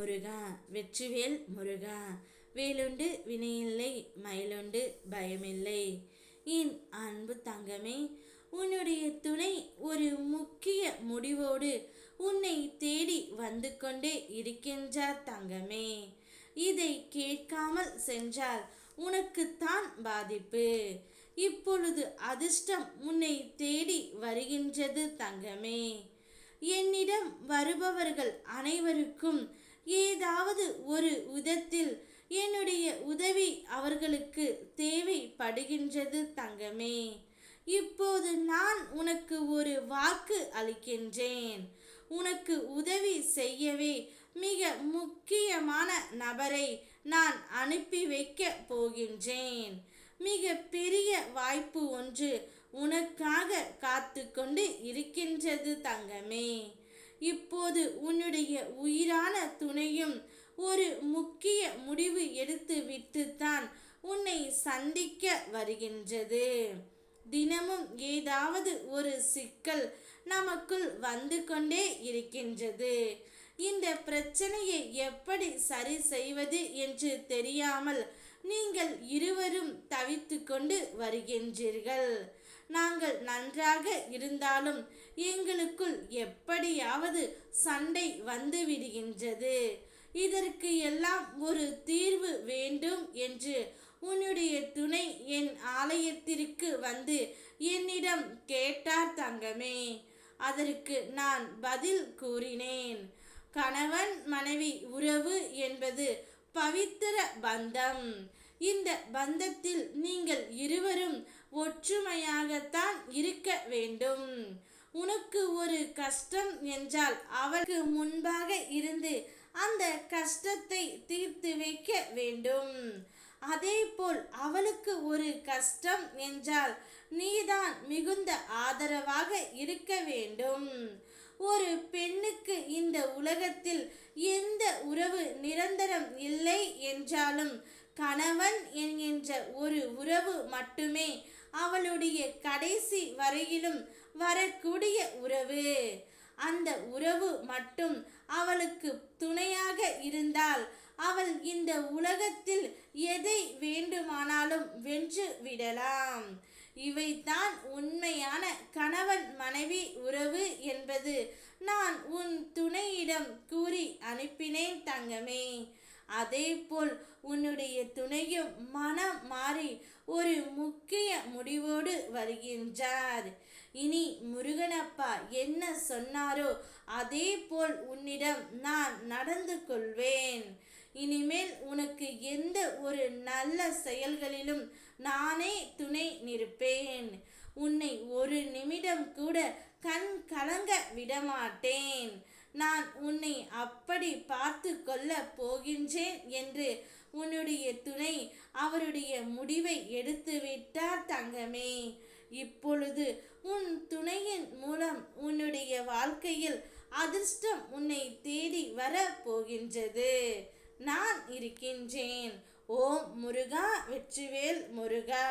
முருகா வெற்றிவேல் முருகா வேலுண்டு வினையில்லை மயிலுண்டு பயமில்லை. என் அன்பு தங்கமே உன்னுடைய துணை ஒரு முக்கிய முடிவோடு உன்னை தேடி வந்து கொண்டே இருக்கின்றார் தங்கமே. இதை கேட்காமல் சென்றால் உனக்குத்தான் பாதிப்பு. இப்பொழுது அதிர்ஷ்டம் உன்னை தேடி வருகின்றது தங்கமே. என்னிடம் வருபவர்கள் அனைவருக்கும் ஏதாவது ஒரு விதத்தில் என்னுடைய உதவி அவர்களுக்கு தேவைப்படுகின்றது தங்கமே. இப்போது நான் உனக்கு ஒரு வாக்கு அளிக்கின்றேன். உனக்கு உதவி செய்யவே மிக முக்கியமான நபரை நான் அனுப்பி வைக்க போகின்றேன். மிக பெரிய வாய்ப்பு ஒன்று உனக்காக காத்து கொண்டு இருக்கின்றது தங்கமே. இப்போது உன்னுடைய உயிரான துணையும் ஒரு முக்கிய முடிவு எடுத்து விட்டுத்தான் உன்னை சந்திக்க வருகின்றது. தினமும் ஏதாவது ஒரு சிக்கல் நமக்குள் வந்து கொண்டே இருக்கின்றது. இந்த பிரச்சனையை எப்படி சரி செய்வது என்று தெரியாமல் நீங்கள் இருவரும் தவித்து கொண்டு வருகின்றீர்கள். நாங்கள் நன்றாக இருந்தாலும் எங்களுக்குள் எப்படியாவது சண்டை வந்து விடுகின்றது இதற்கு எல்லாம் ஒரு தீர்வு வேண்டும் என்று உன்னுடைய துணை என் ஆலயத்திற்கு வந்து என்னிடம் கேட்டார் தங்கமே. அதற்கு நான் பதில் கூறினேன். கணவன் மனைவி உறவு என்பது பவித்திர பந்தம். இந்த பந்தத்தில் நீங்கள் இருவரும் ஒற்றுமையாகத்தான் இருக்க வேண்டும். உனக்கு ஒரு கஷ்டம் என்றால் அவருக்கு முன்பாக இருந்து அந்த கஷ்டத்தை தீர்த்து வைக்க வேண்டும். அதே போல் அவளுக்கு ஒரு கஷ்டம் என்றால் நீதான் மிகுந்த ஆதரவாக இருக்க வேண்டும். ஒரு பெண்ணுக்கு இந்த உலகத்தில் எந்த உறவு நிரந்தரம் இல்லை என்றாலும் கணவன் என்கின்ற ஒரு உறவு மட்டுமே அவளுடைய கடைசி வரையிலும் வரக்கூடிய உறவு. அந்த உறவு மட்டும் அவளுக்கு துணையாக இருந்தால் அவள் இந்த உலகத்தில் எதை வேண்டுமானாலும் வென்று விடலாம். இவைதான் உண்மையான கணவன் மனைவி உறவு என்பது. நான் உன் துணையிடம் கூறி அனுப்பினேன் தங்கமே. அதேபோல் உன்னுடைய துணையும் மனம் மாறி ஒரு முக்கிய முடிவோடு வருகின்றார். இனி முருகனப்பா என்ன சொன்னாரோ அதே போல் உன்னிடம் நான் நடந்து கொள்வேன். இனிமேல் உனக்கு எந்த ஒரு நல்ல செயல்களிலும் நானே துணை நிற்பேன். உன்னை ஒரு நிமிடம் கூட கண் கலங்க விடமாட்டேன். நான் உன்னை அப்படி பார்த்து கொள்ள போகின்றேன் என்று உன்னுடைய துணை அவருடைய முடிவை எடுத்து விட்டார் தங்கமே. இப்பொழுது உன் துணையின் மூலம் உன்னுடைய வாழ்க்கையில் அதிர்ஷ்டம் உன்னை தேடி வர போகின்றது. நான் இருக்கின்றேன். ஓம் முருகா வெற்றிவேல் முருகா.